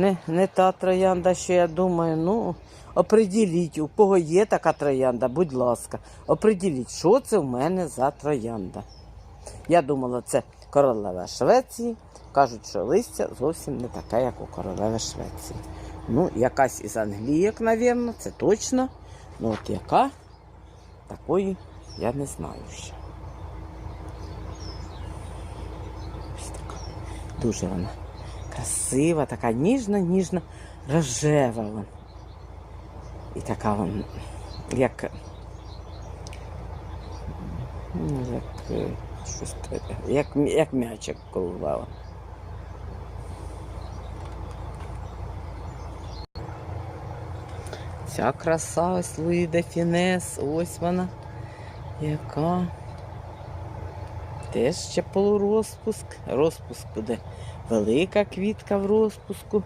Не, не та троянда, що я думаю, ну, оприділіть, у кого є така троянда, будь ласка, оприділіть, що це в мене за троянда. Я думала, це королева Швеції. Кажуть, що листя зовсім не таке, як у королеви Швеції. Ну, якась із Англієк, напевно, це точно. Ну, от яка, такої я не знаю ще. Ось така. Дуже вона красива, така ніжна, ніжна, рожева. І така вона, як, ну, як, е, щось, як, як м'ячик колувала. Ця краса ось Луї де Фінес, ось вона. Яка. Теж ще полурозпуск. Розпуск буде велика квітка в розпуску.